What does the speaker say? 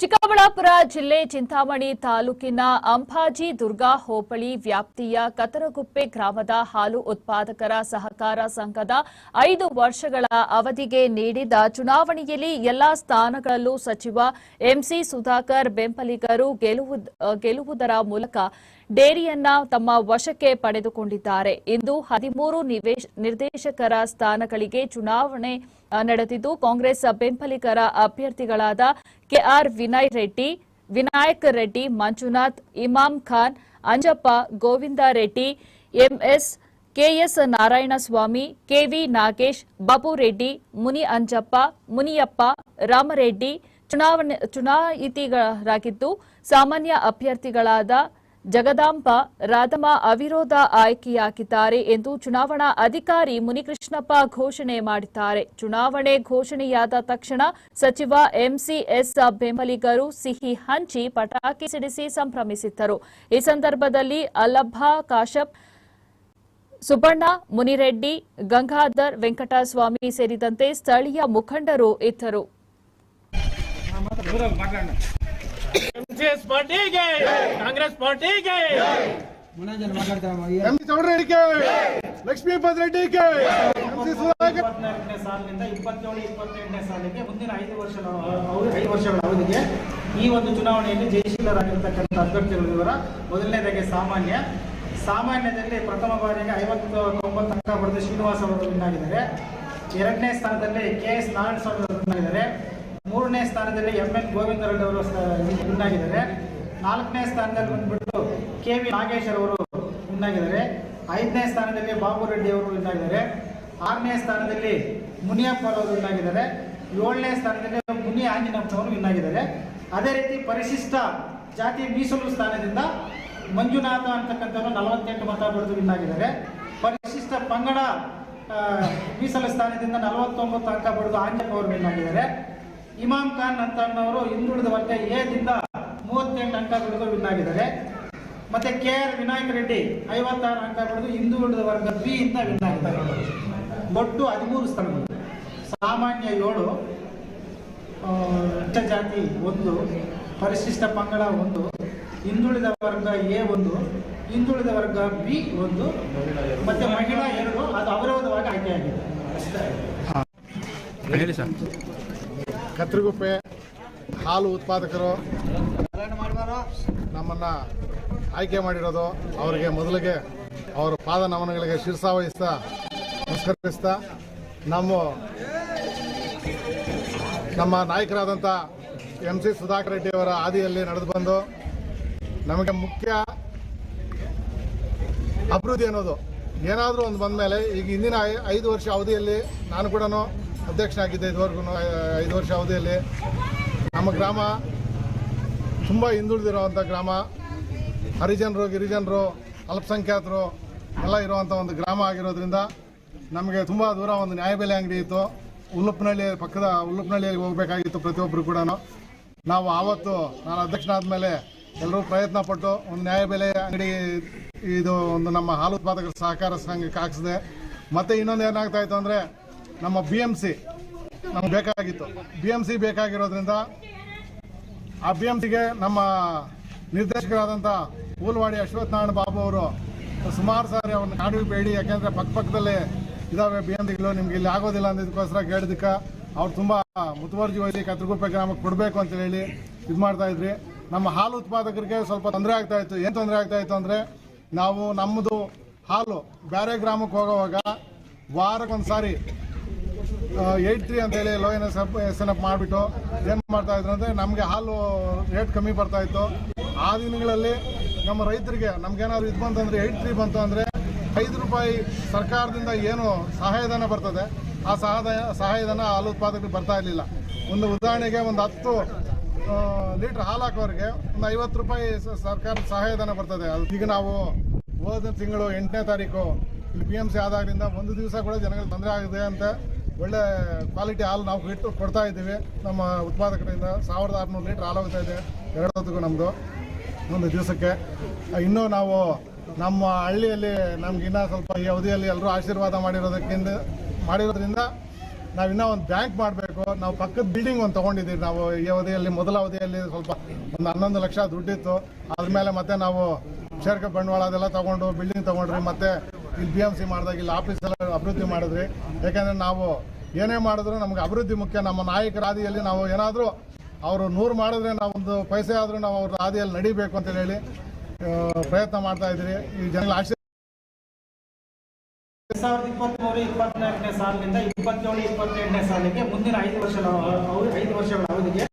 ಚಿಕ್ಕಬಳ್ಳಾಪುರ ಜಿಲ್ಲೆ ಚಿಂತಾಮಣಿ ತಾಲೂಕಿನ ಅಂಬಾಜಿ ದುರ್ಗಾ ಹೋಬಳಿ ವ್ಯಾಪ್ತಿಯ ಕತರಗುಪ್ಪೆ ಗ್ರಾಮದ ಹಾಲು ಉತ್ಪಾದಕರ ಸಹಕಾರ ಸಂಘದ ಐದು ವರ್ಷಗಳ ಅವಧಿಗೆ ನೀಡಿದ ಚುನಾವಣೆಯಲ್ಲಿ ಎಲ್ಲಾ ಸ್ಥಾನಗಳಲ್ಲೂ ಸಚಿವ ಎಂಸಿ ಸುಧಾಕರ್ ಬೆಂಬಲಿಗರು ಗೆಲುವು- ಗೆಲ್ಲುವುದರ ಮೂಲಕ ಡೇರಿಯನ್ನ ತಮ್ಮ ವಶಕ್ಕೆ ಪಡೆದುಕೊಂಡಿದ್ದಾರೆ. ಇಂದು ಹದಿಮೂರು ನಿರ್ದೇಶಕರ ಸ್ಥಾನಗಳಿಗೆ ಚುನಾವಣೆ ನಡೆದಿದ್ದು ಕಾಂಗ್ರೆಸ್ ಬೆಂಬಲಿಗರ ಅಭ್ಯರ್ಥಿಗಳಾದ KR Vinay Reddy, Vinayak Reddy, Manjunath, Imam Khan, Anjappa Govinda Reddy, MS KS Narayanaswamy, KV Nagesh, Babu Reddy, Muni Anjappa, Muniyappa, Ramareddy, ಚುನಾವಣೆ ಚುನಾಯಿತಿಗಳಾಗಿದ್ದು ಸಾಮಾನ್ಯ ಅಭ್ಯರ್ಥಿಗಳಾದ ಜಗದಾಂಬ ರಾಧಮ್ಮ ಅವಿರೋಧ ಆಯ್ಕೆಯಾಗಿದ್ದಾರೆ ಎಂದು ಚುನಾವಣಾ ಅಧಿಕಾರಿ ಮುನಿಕೃಷ್ಣಪ್ಪ ಘೋಷಣೆ ಮಾಡಿದ್ದಾರೆ. ಚುನಾವಣೆ ಘೋಷಣೆಯಾದ ತಕ್ಷಣ ಸಚಿವ ಎಂಸಿಎಸ್ ಬೆಂಬಲಿಗರು ಸಿಹಿ ಹಂಚಿ ಪಟಾಕಿ ಸಿಡಿಸಿ ಸಂಭ್ರಮಿಸಿದ್ದರು. ಈ ಸಂದರ್ಭದಲ್ಲಿ ಅಲ್ಲಭ, ಕಾಶಪ್ ಸುಬ್ಬಣ್ಣ ಮುನಿರೆಡ್ಡಿ, ಗಂಗಾಧರ್, ವೆಂಕಟಸ್ವಾಮಿ ಸೇರಿದಂತೆ ಸ್ಥಳೀಯ ಮುಖಂಡರು ಇದ್ದರು. ಎಂಸಿಎಸ್ ಪಾರ್ಟಿಗೆ ಕಾಂಗ್ರೆಸ್ ಪಾರ್ಟಿಗೆ ಮುನಾಜನ್ ಮಾತಾಡ್ತಾರಮ್ಮ ಎಂ ಚೌಡರೆಡ್ಡಿಗೆ ಲಕ್ಷ್ಮೀಪತ್ ರೆಡ್ಡಿಗೆ ಎಂ ಸಿ ಸುಧಾಕರ್. ಇಪ್ಪತ್ನಾಲ್ಕನೇ ಸಾಲಿನಿಂದ ಇಪ್ಪತ್ತೇಳು ಇಪ್ಪತ್ತೆಂಟನೇ ಸಾಲಿಗೆ ಮುಂದಿನ ಐದು ವರ್ಷಗಳ ಐದು ವರ್ಷಗಳ ಅವಧಿಗೆ ಈ ಒಂದು ಚುನಾವಣೆಯಲ್ಲಿ ಜಯಶೀಲರಾಗಿರ್ತಕ್ಕಂಥ ಅಭ್ಯರ್ಥಿಗಳ ವಿವರ ಮೊದಲನೇದಾಗಿ ಸಾಮಾನ್ಯ. ಸಾಮಾನ್ಯದಲ್ಲಿ ಪ್ರಥಮ ಬಾರಿಗೆ ಐವತ್ತು ತೊಂಬತ್ತು ಅಂಕ ಪಡೆದ ಶ್ರೀನಿವಾಸ್ ಅವರು ವಿನ್ ಎರಡನೇ ಸ್ಥಾನದಲ್ಲಿ ಕೆ ಎಸ್ ನಾರಾಯಣ ಸ್ವಾಮಿ ಅವರು ವಿನ್ ಆಗಿದ್ದಾರೆ ಮೂರನೇ ಸ್ಥಾನದಲ್ಲಿ ಎಂ ಎನ್ ಗೋವಿಂದ ರೆಡ್ಡಿ ಅವರು ಮುನ್ನಾಗಿದ್ದಾರೆ ನಾಲ್ಕನೇ ಸ್ಥಾನದಲ್ಲಿ ಬಂದ್ಬಿಟ್ಟು ಕೆ ವಿ ನಾಗೇಶ್ ಅವರು ಮುನ್ನಾಗಿದ್ದಾರೆ ಐದನೇ ಸ್ಥಾನದಲ್ಲಿ ಬಾಬು ರೆಡ್ಡಿ ಅವರು ಮುನ್ನಾಗಿದ್ದಾರೆ ಆರನೇ ಸ್ಥಾನದಲ್ಲಿ ಮುನಿಯಪ್ಪ ಅವರು ವಿನ್ನಾಗಿದ್ದಾರೆ ಏಳನೇ ಸ್ಥಾನದಲ್ಲಿ ಮುನಿ ಆಂಜನಪ್ಪ ಅವರು ಮುನ್ನಾಗಿದ್ದಾರೆ ಅದೇ ರೀತಿ ಪರಿಶಿಷ್ಟ ಜಾತಿ ಮೀಸಲು ಸ್ಥಾನದಿಂದ ಮಂಜುನಾಥ ಅಂತಕ್ಕಂಥವ್ರು ನಲವತ್ತೆಂಟು ಮತ ಪಡೆದು ವಿನ್ನಾಗಿದ್ದಾರೆ ಪರಿಶಿಷ್ಟ ಪಂಗಡ ಮೀಸಲು ಸ್ಥಾನದಿಂದ ನಲವತ್ತೊಂಬತ್ತು ಅಂಕ ಪಡೆದು ಆಂಜಪ್ಪ ಅವರು ವಿನ್ ಆಗಿದ್ದಾರೆ ಇಮಾಮ್ ಖಾನ್ ಅಂತ ಅನ್ನೋರು ಹಿಂದುಳಿದ ವರ್ಗ ಎದಿಂದ ಮೂವತ್ತೆಂಟು ಅಂಕ ಬಿಡಿದು ವಿನ್ ಆಗಿದ್ದಾರೆ. ಮತ್ತೆ ಕೆ ಆರ್ ವಿನಾಯಕ್ ರೆಡ್ಡಿ ಐವತ್ತಾರು ಅಂಕ ಬಿಡಿದು ಹಿಂದುಳಿದ ವರ್ಗ ಬಿ ಇಂದ ವಿನ್ ಆಗಿದ್ದಾರೆ. ಒಟ್ಟು ಹದಿಮೂರು ಸ್ಥಳಗಳು ಸಾಮಾನ್ಯ ಏಳು ಉಚ್ಚ ಜಾತಿ ಒಂದು, ಪರಿಶಿಷ್ಟ ಪಂಗಡ ಒಂದು, ಹಿಂದುಳಿದ ವರ್ಗ ಎ ಒಂದು, ಹಿಂದುಳಿದ ವರ್ಗ ಬಿ ಒಂದು, ಮತ್ತೆ ಮಹಿಳಾ ಎರಡು, ಅದು ಹೇಳಿ ಆಯ್ಕೆಯಾಗಿದೆ ಕತ್ರಿಗುಪ್ಪೆ ಹಾಲು ಉತ್ಪಾದಕರು ನಮ್ಮನ್ನ ಆಯ್ಕೆ ಮಾಡಿರೋದು. ಅವರಿಗೆ ಮೊದಲಿಗೆ ಅವರ ಪಾದ ನಮನಗಳಿಗೆ ಶಿರ್ಸಾವಹಿಸ್ತಾ ನಮಸ್ಕರಿಸ್ತಾ ನಮ್ಮ ನಮ್ಮ ನಾಯಕರಾದಂಥ ಎಂ ಸಿ ಸುಧಾಕರ್ ರೆಡ್ಡಿಯವರ ಹಾದಿಯಲ್ಲಿ ನಡೆದು ಬಂದು ನಮಗೆ ಮುಖ್ಯ ಅಭಿವೃದ್ಧಿ ಅನ್ನೋದು. ಏನಾದರೂ ಒಂದು ಬಂದ ಮೇಲೆ ಈಗ ಹಿಂದಿನ ಐದು ವರ್ಷ ಅವಧಿಯಲ್ಲಿ ನಾನು ಕೂಡ ಅಧ್ಯಕ್ಷನಾಗಿದ್ದೆ ಇದುವರೆಗೂ ಐದು ವರ್ಷ ಅವಧಿಯಲ್ಲಿ. ನಮ್ಮ ಗ್ರಾಮ ತುಂಬ ಹಿಂದುಳಿದಿರುವಂಥ ಗ್ರಾಮ. ಹರಿಜನರು, ಗಿರಿಜನರು, ಅಲ್ಪಸಂಖ್ಯಾತರು ಎಲ್ಲ ಇರುವಂಥ ಒಂದು ಗ್ರಾಮ ಆಗಿರೋದ್ರಿಂದ ನಮಗೆ ತುಂಬ ದೂರ ಒಂದು ನ್ಯಾಯಬೆಲೆ ಅಂಗಡಿ ಇತ್ತು. ಉಲ್ಲಪ್ಪನಹಳ್ಳಿ ಪಕ್ಕದ ಉಲ್ಲಪ್ಪನಹಳ್ಳಿಯಲ್ಲಿ ಹೋಗಬೇಕಾಗಿತ್ತು ಪ್ರತಿಯೊಬ್ಬರು ಕೂಡ ನಾವು ಆವತ್ತು ನಾನು ಅಧ್ಯಕ್ಷನಾದ ಮೇಲೆ ಎಲ್ಲರೂ ಪ್ರಯತ್ನ ಪಟ್ಟು ಒಂದು ನ್ಯಾಯಬೆಲೆ ಅಂಗಡಿ ಇದು ಒಂದು ನಮ್ಮ ಹಾಲು ಉತ್ಪಾದಕರ ಸಹಕಾರ ಸಂಘಕ್ಕೆ ಹಾಕಿಸಿದೆ ಮತ್ತೆ ಇನ್ನೊಂದು ಏನಾಗ್ತಾಯಿತ್ತು ಅಂದರೆ ನಮ್ಮ ಬಿ ಎಂ ಸಿ ನಮ್ಗೆ ಬೇಕಾಗಿತ್ತು. ಬಿ ಎಂ ಸಿ ಬೇಕಾಗಿರೋದ್ರಿಂದ ಆ ಬಿ ಎಂ ಸಿಗೆ ನಮ್ಮ ನಿರ್ದೇಶಕರಾದಂಥ ಹೂಲ್ವಾಡಿ ಅಶ್ವಥ್ ನಾರಾಯಣ ಬಾಬು ಅವರು ಸುಮಾರು ಸಾರಿ ಅವ್ರನ್ನ ಕಾಡು ಬೇಡಿ, ಯಾಕೆಂದ್ರೆ ಪಕ್ಕ ಪಕ್ಕದಲ್ಲೇ ಇದಾವೆ ಬಿ ಎಂ ಸಿಗಳು ನಿಮ್ಗೆ ಇಲ್ಲಿ ಆಗೋದಿಲ್ಲ ಅನ್ನೋದಕ್ಕೋಸ್ಕರ ಕೇಳಿದಕ್ಕೆ ಅವ್ರು ತುಂಬ ಮುತುವರ್ಜಿ ವಹಿಸಿ ಕತ್ರಗುಪ್ಪೆ ಗ್ರಾಮಕ್ಕೆ ಕೊಡಬೇಕು ಅಂತ ಹೇಳಿ ಇದು ಮಾಡ್ತಾ ಇದ್ರಿ. ನಮ್ಮ ಹಾಲು ಉತ್ಪಾದಕರಿಗೆ ಸ್ವಲ್ಪ ತೊಂದರೆ ಆಗ್ತಾ ಇತ್ತು. ಏನು ತೊಂದರೆ ಆಗ್ತಾ ಇತ್ತು ಅಂದರೆ ನಾವು ನಮ್ಮದು ಹಾಲು ಬೇರೆ ಗ್ರಾಮಕ್ಕೆ ಹೋಗೋವಾಗ ವಾರಕ್ಕೊಂದು ಸಾರಿ ಏಯ್ಟ್ ತ್ರೀ ಅಂತ ಹೇಳಿ low N S F S N F ಮಾಡಿಬಿಟ್ಟು ಏನು ಮಾಡ್ತಾ ಇದ್ರು ಅಂದರೆ ನಮಗೆ ಹಾಲು ರೇಟ್ ಕಮ್ಮಿ ಬರ್ತಾ ಇತ್ತು. ಆ ದಿನಗಳಲ್ಲಿ ನಮ್ಮ ರೈತರಿಗೆ ನಮ್ಗೇನಾದ್ರು ಇದು ಬಂತಂದರೆ ಏಯ್ಟ್ ತ್ರೀ ಬಂತು ಅಂದರೆ ಐದು ರೂಪಾಯಿ ಸರ್ಕಾರದಿಂದ ಏನು ಸಹಾಯಧನ ಬರ್ತದೆ. ಆ ಸಹಾಯ, ಸಹಾಯಧನ ಹಾಲು ಉತ್ಪಾದಕರಿಗೆ ಬರ್ತಾ ಇರಲಿಲ್ಲ. ಒಂದು ಉದಾಹರಣೆಗೆ ಒಂದು ಹತ್ತು ಲೀಟ್ರ್ ಹಾಲು ಹಾಕೋರಿಗೆ ಒಂದು ಐವತ್ತು ರೂಪಾಯಿ ಸರ್ಕಾರದ ಸಹಾಯಧನ ಬರ್ತದೆ. ಅದು ಈಗ ನಾವು ಹೋದ ತಿಂಗಳು ಎಂಟನೇ ತಾರೀಕು ಇಲ್ಲಿ ಪಿ ಎಂ ಸಿ ಆದಾಗಲಿಂದ ಒಂದು ದಿವಸ ಕೂಡ ಜನಗಳಿಗೆ ತೊಂದರೆ ಆಗಿದೆ ಅಂತ ಒಳ್ಳೆ ಕ್ವಾಲಿಟಿ ಹಾಲು ನಾವು ಇಟ್ಟು ಕೊಡ್ತಾ ಇದ್ದೀವಿ. ನಮ್ಮ ಉತ್ಪಾದಕರಿಂದ ಸಾವಿರದ ಆರುನೂರು ಲೀಟ್ರ್ ಹಾಲು ಹೋಗ್ತಾ ಇದೆ. ಎರಡು ಹೊತ್ತಿಗೂ ನಮ್ಮದು ಒಂದು ದಿವಸಕ್ಕೆ. ಇನ್ನೂ ನಾವು ನಮ್ಮ ಹಳ್ಳಿಯಲ್ಲಿ ನಮ್ಗೆ ಇನ್ನೂ ಸ್ವಲ್ಪ ಈ ಅವಧಿಯಲ್ಲಿ ಎಲ್ಲರೂ ಆಶೀರ್ವಾದ ಮಾಡಿರೋದಕ್ಕಿಂತ ಮಾಡಿರೋದ್ರಿಂದ ನಾವು ಇನ್ನೂ ಒಂದು ಬ್ಯಾಂಕ್ ಮಾಡಬೇಕು. ನಾವು ಪಕ್ಕದ ಬಿಲ್ಡಿಂಗ್ ಒಂದು ತೊಗೊಂಡಿದ್ದೀವಿ. ನಾವು ಈ ಅವಧಿಯಲ್ಲಿ, ಮೊದಲ ಅವಧಿಯಲ್ಲಿ ಸ್ವಲ್ಪ ಒಂದು ಹನ್ನೊಂದು ಲಕ್ಷ ದುಡ್ಡಿತ್ತು. ಅದ್ರ ಮೇಲೆ ಮತ್ತೆ ನಾವು ಶೇರ್ಕ ಬಂಡವಾಳ ಅದೆಲ್ಲ ತಗೊಂಡು ಬಿಲ್ಡಿಂಗ್ ತಗೊಂಡ್ರಿ ಮತ್ತೆ ಇಲ್ಲಿ ಬಿ ಎಂ ಸಿ ಮಾಡಿದಾಗ ಇಲ್ಲಿ ಆಫೀಸ್ ಎಲ್ಲ ಅಭಿವೃದ್ಧಿ ಮಾಡಿದ್ರಿ, ಯಾಕಂದ್ರೆ ನಾವು ಏನೇ ಮಾಡಿದ್ರು ನಮ್ಗೆ ಅಭಿವೃದ್ಧಿ ಮುಖ್ಯ. ನಮ್ಮ ನಾಯಕರ ಹಾದಿಯಲ್ಲಿ ನಾವು ಏನಾದರೂ ಅವರು ನೂರು ಮಾಡಿದ್ರೆ ನಾವು ಒಂದು ಪೈಸೆ ಆದರೂ ನಾವು ಅವ್ರ ಹಾದಿಯಲ್ಲಿ ನಡಿಬೇಕು ಅಂತ ಹೇಳಿ ಪ್ರಯತ್ನ ಮಾಡ್ತಾ ಇದ್ರಿ. ಈ ಜನಗಳ ಆಶೀರ್ವಾದ ಸಾವಿರದ ಇಪ್ಪತ್ಮೂರು, ಇಪ್ಪತ್ನಾಲ್ಕನೇ ಸಾಲಿನಿಂದ ಇಪ್ಪತ್ತೇಳು, ಇಪ್ಪತ್ತೆಂಟನೇ ಸಾಲಿಗೆ ಮುಂದಿನ ಐದು ವರ್ಷಗಳ ಐದು ವರ್ಷಗಳ ಅವಧಿಗೆ